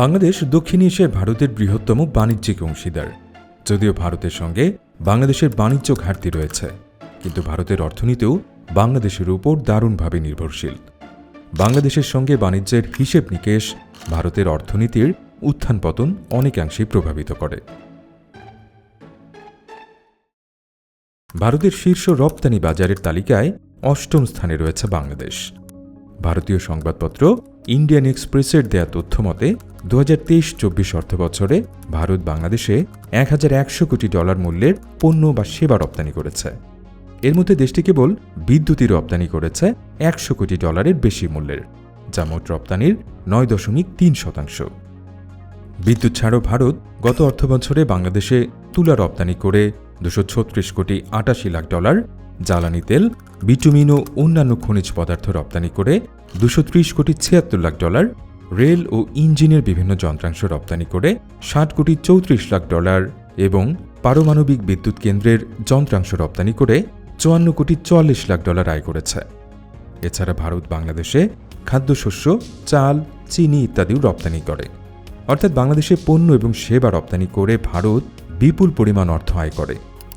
বাংলাদেশ দক্ষিণ এশিয়ায় ভারতের বৃহত্তম বাণিজ্যিক অংশীদার। যদিও ভারতের সঙ্গে বাংলাদেশের বাণিজ্য ঘাটতি রয়েছে, কিন্তু ভারতের অর্থনীতিও বাংলাদেশের উপর দারুণভাবে নির্ভরশীল। বাংলাদেশের সঙ্গে বাণিজ্যের হিসেব নিকেশ ভারতের অর্থনীতির উত্থান পতন অনেকাংশেই প্রভাবিত করে। ভারতের শীর্ষ রপ্তানি বাজারের তালিকায় অষ্টম স্থানে রয়েছে বাংলাদেশ। ভারতীয় সংবাদপত্র ইন্ডিয়ান এক্সপ্রেসের দেয়া তথ্য মতে দু হাজার তেইশ চব্বিশ অর্থ বছরে ভারত বাংলাদেশে এক হাজার একশো কোটি ডলার মূল্যের পণ্য বা সেবা রপ্তানি করেছে। এর মধ্যে দেশটি কেবল বিদ্যুৎই রপ্তানি করেছে একশো কোটি ডলারের বেশি মূল্যের, যা মোট রপ্তানির নয় দশমিক তিন শতাংশ। বিদ্যুৎ ছাড়াও ভারত গত অর্থবছরে বাংলাদেশে তুলা রপ্তানি করে দুশো ছত্রিশ কোটি আটাশি লাখ ডলার, জ্বালানি তেল, বিটুমিন ও অন্যান্য খনিজ পদার্থ রপ্তানি করে দুশো কোটি ছিয়াত্তর লাখ ডলার রেল ও ইঞ্জিনের বিভিন্ন যন্ত্রাংশ রপ্তানি করে ষাট কোটি চৌত্রিশ লাখ ডলার এবং পারমাণবিক বিদ্যুৎ কেন্দ্রের যন্ত্রাংশ রপ্তানি করে চুয়ান্ন কোটি চুয়াল্লিশ লাখ ডলার আয় করেছে। এছাড়া ভারত বাংলাদেশে খাদ্যশস্য, চাল, চিনি ইত্যাদিও রপ্তানি করে। অর্থাৎ বাংলাদেশে পণ্য এবং সেবা রপ্তানি করে ভারত বিপুল পরিমাণ অর্থ আয় করে,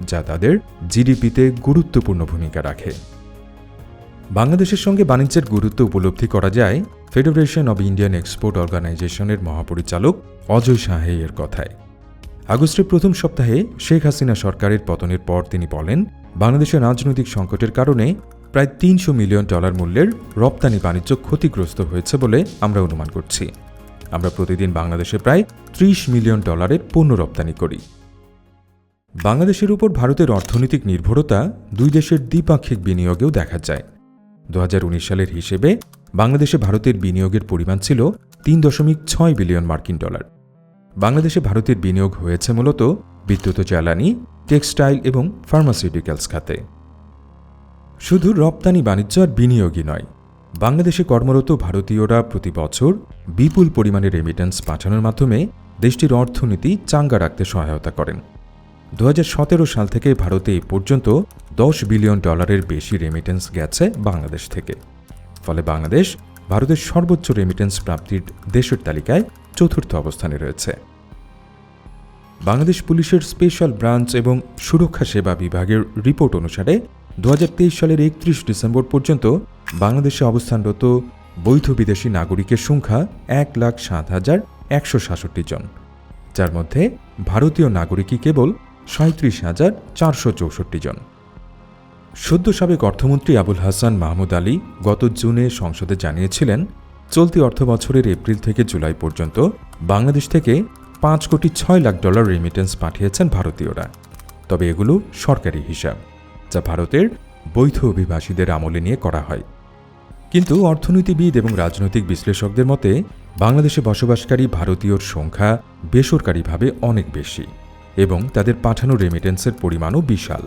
যা তাদের জিডিপিতে গুরুত্বপূর্ণ ভূমিকা রাখে। বাংলাদেশের সঙ্গে বাণিজ্যের গুরুত্ব উপলব্ধি করা যায় ফেডারেশন অব ইন্ডিয়ান এক্সপোর্ট অর্গানাইজেশনের মহাপরিচালক অজয় সাহে এর কথায়। আগস্টের প্রথম সপ্তাহে শেখ হাসিনা সরকারের পতনের পর তিনি বলেন, বাংলাদেশের রাজনৈতিক সংকটের কারণে প্রায় তিনশো মিলিয়ন ডলার মূল্যের রপ্তানি বাণিজ্য ক্ষতিগ্রস্ত হয়েছে বলে আমরা অনুমান করছি। আমরা প্রতিদিন বাংলাদেশে প্রায় ত্রিশ মিলিয়ন ডলারের পণ্য রপ্তানি করি। বাংলাদেশের উপর ভারতের অর্থনৈতিক নির্ভরতা দুই দেশের দ্বিপাক্ষিক বিনিয়োগেও দেখা যায়। দু হাজার উনিশ সালের হিসেবে বাংলাদেশে ভারতের বিনিয়োগের পরিমাণ ছিল তিন দশমিক ছয় বিলিয়ন মার্কিন ডলার। বাংলাদেশে ভারতের বিনিয়োগ হয়েছে মূলত বিদ্যুৎ জ্বালানি, টেক্সটাইল এবং ফার্মাসিউটিক্যালস খাতে। শুধু রপ্তানি বাণিজ্য আর বিনিয়োগই নয়, বাংলাদেশে কর্মরত ভারতীয়রা প্রতি বছর বিপুল পরিমাণে রেমিটেন্স পাঠানোর মাধ্যমে দেশটির অর্থনীতি চাঙ্গা রাখতে সহায়তা করেন। দু হাজার সতেরো সাল থেকে ভারতে এ পর্যন্ত দশ বিলিয়ন ডলারের বেশি রেমিটেন্স গেছে বাংলাদেশ থেকে। ফলে বাংলাদেশ ভারতের সর্বোচ্চ রেমিটেন্স প্রাপ্তির দেশের তালিকায় চতুর্থ অবস্থানে রয়েছে। বাংলাদেশ পুলিশের স্পেশাল ব্রাঞ্চ এবং সুরক্ষা সেবা বিভাগের রিপোর্ট অনুসারে দু হাজার তেইশ সালের একত্রিশ ডিসেম্বর পর্যন্ত বাংলাদেশে অবস্থানরত বৈধ বিদেশি নাগরিকের সংখ্যা এক লাখ সাত হাজার একশো সাতষট্টি জন, যার মধ্যে ভারতীয় নাগরিকই কেবল সাঁত্রিশ হাজার চারশো চৌষট্টি জন। সদ্য সাবেক অর্থমন্ত্রী আবুল হাসান মাহমুদ আলী গত জুনে সংসদে জানিয়েছিলেন, চলতি অর্থ বছরের এপ্রিল থেকে জুলাই পর্যন্ত বাংলাদেশ থেকে পাঁচ কোটি ছয় লাখ ডলার রেমিটেন্স পাঠিয়েছেন ভারতীয়রা। তবে এগুলো সরকারি হিসাব, যা ভারতের বৈধ অভিবাসীদের আমলে নিয়ে করা হয়। কিন্তু অর্থনীতিবিদ এবং রাজনৈতিক বিশ্লেষকদের মতে, বাংলাদেশে বসবাসকারী ভারতীয়র সংখ্যা বেসরকারিভাবে অনেক বেশি এবং তাদের পাঠানো রেমিটেন্সের পরিমাণও বিশাল।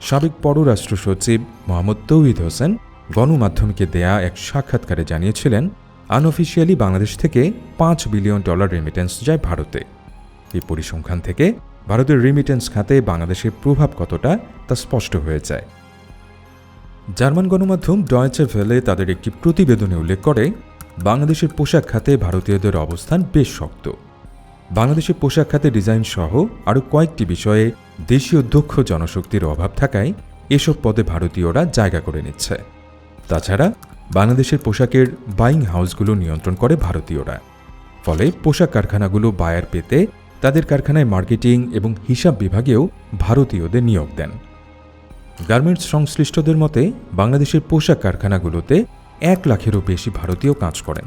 সাবেক পররাষ্ট্র সচিব মোহাম্মদ তৌহিদ হোসেন গণমাধ্যমকে দেয়া এক সাক্ষাৎকারে জানিয়েছিলেন, আনঅফিসিয়ালি বাংলাদেশ থেকে পাঁচ বিলিয়ন ডলার রেমিটেন্স যায় ভারতে। এই পরিসংখ্যান থেকে ভারতের রেমিটেন্স খাতে বাংলাদেশের প্রভাব কতটা তা স্পষ্ট হয়ে যায়। জার্মান গণমাধ্যম ডয়েচে ভেলে তাদের একটি প্রতিবেদনে উল্লেখ করে, বাংলাদেশের পোশাক খাতে ভারতীয়দের অবস্থান বেশ শক্ত। বাংলাদেশের পোশাক খাতে ডিজাইন সহ আরও কয়েকটি বিষয়ে দেশীয় দক্ষ জনশক্তির অভাব থাকায় এসব পদে ভারতীয়রা জায়গা করে নিচ্ছে। তাছাড়া বাংলাদেশের পোশাকের বাইং হাউসগুলো নিয়ন্ত্রণ করে ভারতীয়রা। ফলে পোশাক কারখানাগুলো বায়ার পেতে তাদের কারখানায় মার্কেটিং এবং হিসাব বিভাগেও ভারতীয়দের নিয়োগ দেন। গার্মেন্টস সংশ্লিষ্টদের মতে, বাংলাদেশের পোশাক কারখানাগুলোতে এক লাখেরও বেশি ভারতীয় কাজ করেন।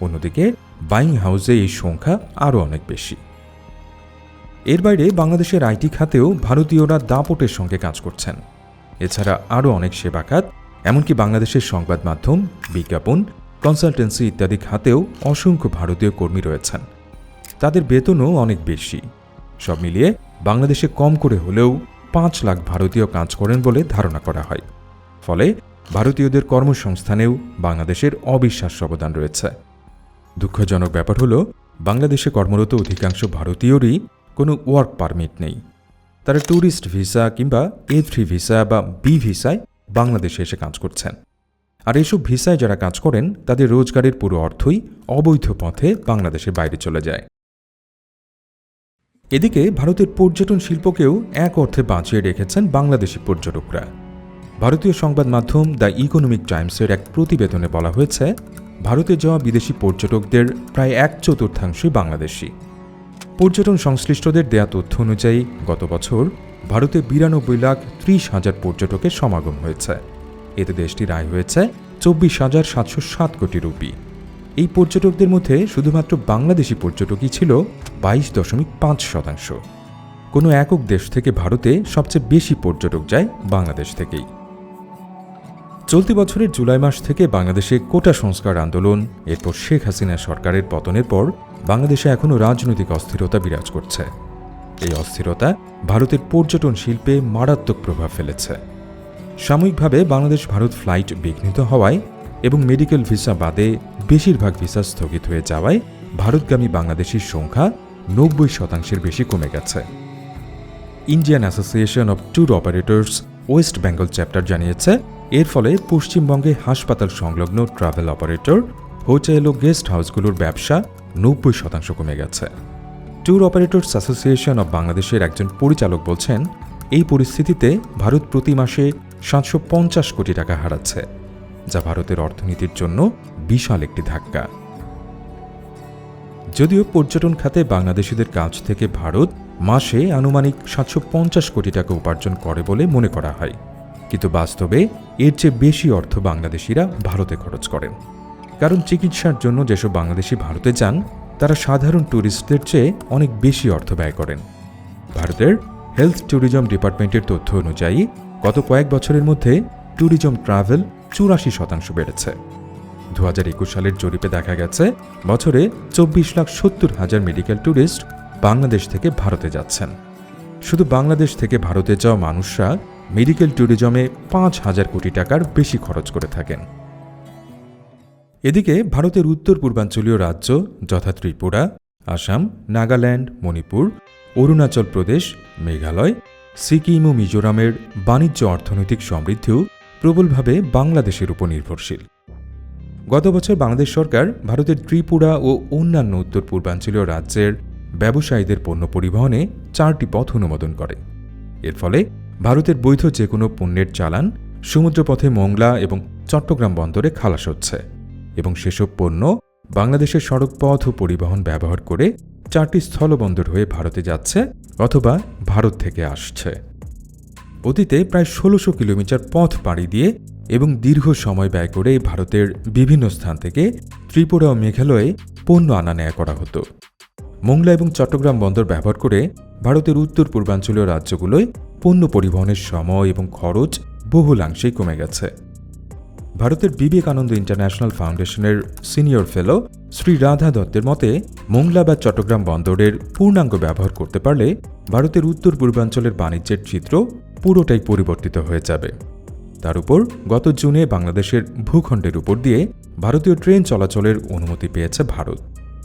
অন্যদিকে বাইং হাউসে এই সংখ্যা আরও অনেক বেশি। এর বাইরে বাংলাদেশের আইটি খাতেও ভারতীয়রা দাপটের সঙ্গে কাজ করছেন। এছাড়া আরও অনেক সেবা খাত এমনকি বাংলাদেশের সংবাদ মাধ্যম, বিজ্ঞাপন, কনসালটেন্সি ইত্যাদি খাতেও অসংখ্য ভারতীয় কর্মী রয়েছেন। তাদের বেতনও অনেক বেশি। সব মিলিয়ে বাংলাদেশে কম করে হলেও পাঁচ লাখ ভারতীয় কাজ করেন বলে ধারণা করা হয়। ফলে ভারতীয়দের কর্মসংস্থানেও বাংলাদেশের অবিশ্বাস্য অবদান রয়েছে। দুঃখজনক ব্যাপার হলো, বাংলাদেশে কর্মরত অধিকাংশ ভারতীয়রই কোনো ওয়ার্ক পারমিট নেই। তারা ট্যুরিস্ট ভিসা কিংবা এ থ্রি ভিসা বা বি ভিসায় বাংলাদেশে এসে কাজ করছেন। আর এসব ভিসায় যারা কাজ করেন, তাদের রোজগারের পুরো অর্থই অবৈধ পথে বাংলাদেশের বাইরে চলে যায়। এদিকে ভারতের পর্যটন শিল্পকেও এক অর্থে বাঁচিয়ে রেখেছেন বাংলাদেশি পর্যটকরা। ভারতীয় সংবাদ মাধ্যম দ্য ইকোনমিক টাইমসের এক প্রতিবেদনে বলা হয়েছে, ভারতে যাওয়া বিদেশি পর্যটকদের প্রায় এক চতুর্থাংশই বাংলাদেশি। পর্যটন সংশ্লিষ্টদের দেয়া তথ্য অনুযায়ী, গত বছর ভারতে বিরানব্বই লাখ ত্রিশ হাজার পর্যটকের সমাগম হয়েছে। এতে দেশটির আয় হয়েছে চব্বিশ হাজার সাতশো সাত কোটি রুপি। এই পর্যটকদের মধ্যে শুধুমাত্র বাংলাদেশি পর্যটকই ছিল বাইশ দশমিক পাঁচ শতাংশ। কোনো একক দেশ থেকে ভারতে সবচেয়ে বেশি পর্যটক যায় বাংলাদেশ থেকেই। চলতি বছরের জুলাই মাস থেকে বাংলাদেশে কোটা সংস্কার আন্দোলন, এরপর শেখ হাসিনা সরকারের পতনের পর বাংলাদেশে এখনও রাজনৈতিক অস্থিরতা বিরাজ করছে। এই অস্থিরতা ভারতের পর্যটন শিল্পে মারাত্মক প্রভাব ফেলেছে। সাময়িকভাবে বাংলাদেশ ভারত ফ্লাইট বিঘ্নিত হওয়ায় এবং মেডিকেল ভিসা বাদে বেশিরভাগ ভিসা স্থগিত হয়ে যাওয়ায় ভারতগামী বাংলাদেশির সংখ্যা নব্বই শতাংশের বেশি কমে গেছে। Indian Association of Tour Operators West Bengal chapter জানিয়েছে, এর ফলে পশ্চিমবঙ্গে হাসপাতাল সংলগ্ন ট্রাভেল অপারেটর, হোটেল ও গেস্ট হাউসগুলোর ব্যবসা নব্বই শতাংশ কমে গেছে। ট্যুর অপারেটর্স অ্যাসোসিয়েশন অব বাংলাদেশের একজন পরিচালক বলছেন, এই পরিস্থিতিতে ভারত প্রতি মাসে সাতশো পঞ্চাশ কোটি টাকা হারাচ্ছে, যা ভারতের অর্থনীতির জন্য বিশাল একটি ধাক্কা। যদিও পর্যটন খাতে বাংলাদেশিদের কাছ থেকে ভারত মাসে আনুমানিক সাতশো পঞ্চাশ কোটি টাকা উপার্জন করে বলে মনে করা হয়, কিন্তু বাস্তবে এর চেয়ে বেশি অর্থ বাংলাদেশিরা ভারতে খরচ করেন। কারণ চিকিৎসার জন্য যেসব বাংলাদেশি ভারতে যান, তারা সাধারণ ট্যুরিস্টদের চেয়ে অনেক বেশি অর্থ ব্যয় করেন। ভারতের হেলথ ট্যুরিজম ডিপার্টমেন্টের তথ্য অনুযায়ী, গত কয়েক বছরের মধ্যে ট্যুরিজম ট্রাভেল চুরাশি শতাংশ বেড়েছে। দু হাজার একুশ সালের জরিপে দেখা গেছে, বছরে চব্বিশ লাখ সত্তর হাজার মেডিকেল ট্যুরিস্ট বাংলাদেশ থেকে ভারতে যাচ্ছেন। শুধু বাংলাদেশ থেকে ভারতে যাওয়া মানুষরা মেডিকেল ট্যুরিজমে পাঁচ হাজার কোটি টাকার বেশি খরচ করে থাকেন। এদিকে ভারতের উত্তর পূর্বাঞ্চলীয় রাজ্য যথা ত্রিপুরা, আসাম, নাগাল্যান্ড, মণিপুর, অরুণাচল প্রদেশ, মেঘালয়, সিকিম ও মিজোরামের বাণিজ্য অর্থনৈতিক সমৃদ্ধিও প্রবলভাবে বাংলাদেশের উপর নির্ভরশীল। গত বছর বাংলাদেশ সরকার ভারতের ত্রিপুরা ও অন্যান্য উত্তর পূর্বাঞ্চলীয় রাজ্যের ব্যবসায়ীদের পণ্য পরিবহনে চারটি পথ অনুমোদন করে। এর ফলে ভারতের বৈধ যে কোনো পণ্যের চালান সমুদ্রপথে মোংলা এবং চট্টগ্রাম বন্দরে খালাস হচ্ছে। এবং সেসব পণ্য বাংলাদেশের সড়কপথ ও পরিবহন ব্যবহার করে চারটি স্থলবন্দর হয়ে ভারতে যাচ্ছে অথবা ভারত থেকে আসছে। অতীতে প্রায় ষোলোশো কিলোমিটার পথ পাড়ি দিয়ে এবং দীর্ঘ সময় ব্যয় করে ভারতের বিভিন্ন স্থান থেকে ত্রিপুরা ও মেঘালয়ে পণ্য আনা নেয়া করা হতো। মোংলা এবং চট্টগ্রাম বন্দর ব্যবহার করে ভারতের উত্তর পূর্বাঞ্চলীয় রাজ্যগুলোয় পণ্য পরিবহনের সময় এবং খরচ বহুলাংশেই কমে গেছে। ভারতের বিবেকানন্দ ইন্টারন্যাশনাল ফাউন্ডেশনের সিনিয়র ফেলো শ্রী রাধা দত্তের মতে মোংলা বা চট্টগ্রাম বন্দরের পূর্ণাঙ্গ ব্যবহার করতে পারলে ভারতের উত্তর পূর্বাঞ্চলের বাণিজ্যের চিত্র পুরোটাই পরিবর্তিত হয়ে যাবে। তার উপর গত জুনে বাংলাদেশের ভূখণ্ডের উপর দিয়ে ভারতীয় ট্রেন চলাচলের অনুমতি পেয়েছে ভারত।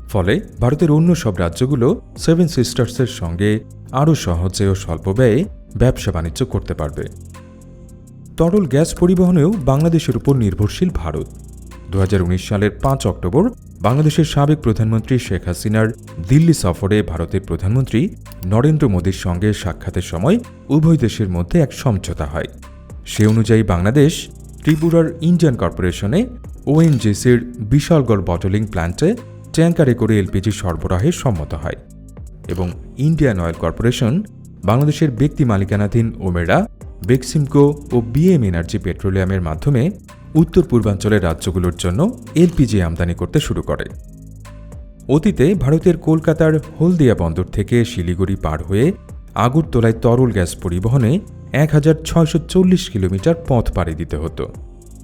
ফলে ভারতের অন্য সব রাজ্যগুলো সেভেন সিস্টার্সের সঙ্গে আরও সহজে ও স্বল্প ব্যয়ে ব্যবসা বাণিজ্য করতে পারবে। তরল গ্যাস পরিবহনেও বাংলাদেশের উপর নির্ভরশীল ভারত। দু হাজার উনিশ সালের পাঁচ অক্টোবর বাংলাদেশের সাবেক প্রধানমন্ত্রী শেখ হাসিনার দিল্লি সফরে ভারতের প্রধানমন্ত্রী নরেন্দ্র মোদীর সঙ্গে সাক্ষাতের সময় উভয় দেশের মধ্যে এক সমঝোতা হয়। সে অনুযায়ী বাংলাদেশ ত্রিপুরার ইন্ডিয়ান কর্পোরেশনে ওএনজিসির বিশালগড় বটলিং প্ল্যান্টে ট্যাঙ্কারে করে এলপিজি সরবরাহে সম্মত হয় এবং ইন্ডিয়ান অয়েল কর্পোরেশন বাংলাদেশের ব্যক্তি মালিকানাধীন ওমেরা বেক্সিমকো ও বিএম এনার্জি পেট্রোলিয়ামের মাধ্যমে উত্তর পূর্বাঞ্চলের রাজ্যগুলোর জন্য এলপিজি আমদানি করতে শুরু করে। অতীতে ভারতের কলকাতার হলদিয়া বন্দর থেকে শিলিগুড়ি পার হয়ে আগরতলায় তরল গ্যাস পরিবহনে এক হাজার ছয়শো চল্লিশ কিলোমিটার পথ পাড়ি দিতে হতো।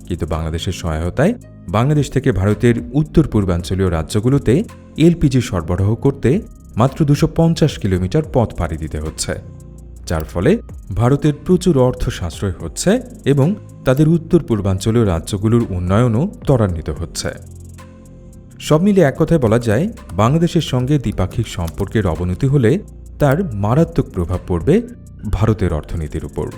কিন্তু বাংলাদেশের সহায়তায় বাংলাদেশ থেকে ভারতের উত্তর পূর্বাঞ্চলীয় রাজ্যগুলোতে এলপিজি সরবরাহ করতে মাত্র দুশো কিলোমিটার পথ পাড়ি দিতে হচ্ছে। যার ফলে ভারতের প্রচুর অর্থ সাশ্রয় হচ্ছে এবং তাদের উত্তর পূর্বাঞ্চলীয় রাজ্যগুলোর উন্নয়নও ত্বরান্বিত হচ্ছে। সব মিলে এক কথায় বলা যায়, বাংলাদেশের সঙ্গে দ্বিপাক্ষিক সম্পর্কের অবনতি হলে তার মারাত্মক প্রভাব পড়বে ভারতের অর্থনীতির উপর।